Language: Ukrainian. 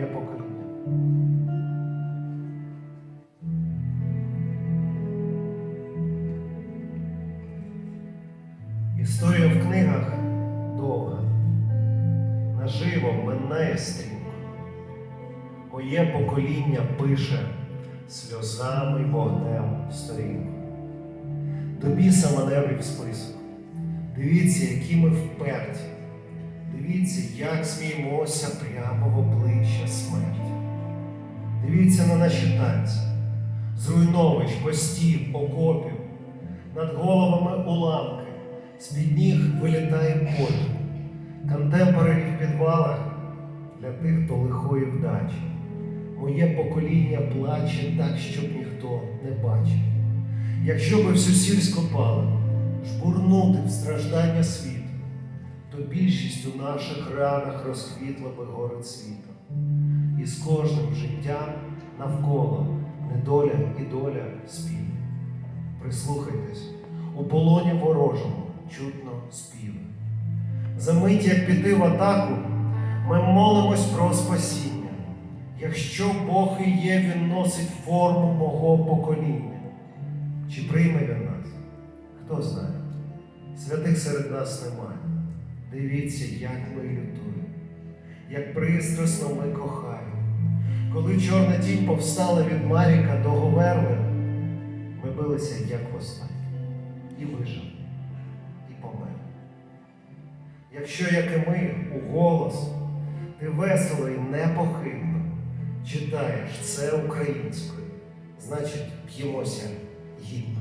є покаяння. Історія в книгах довга, наживо минає стрімко, моє покоління пише сльозами вогнем сторінку. Тобі біса маневрів список. Дивіться, які ми вперті. Дивіться, як сміємося прямо в обличчя смерті. Дивіться на наші танці, зруйновищ, постів, окопів, над головами уламки, з-під ніг вилітає потім. Контемпорарі в підвалах для тих, хто лихої вдачі. Моє покоління плаче так, щоб ніхто не бачив. Якщо би всю сіль скопали, жбурнути в страждання світу, то більшість у наших ранах розквітла би гори світу. І з кожним життям навколо недоля і доля спів. Прислухайтесь, у полоні ворожому чутно співи. За мить, як піти в атаку, ми молимось про спасіння. Якщо Бог і є, Він носить форму мого покоління. Чи прийме він нас? Хто знає? Святих серед нас немає. Дивіться, як ми лютуємо, як пристрасно ми кохаємо. Коли чорна тінь повстала від Маріка до Говерли, ми билися, як востаннє, і вижили, і померли. Якщо, як і ми, у голос, ти весело і непохитно читаєш це українською, значить, п'ємося гідно.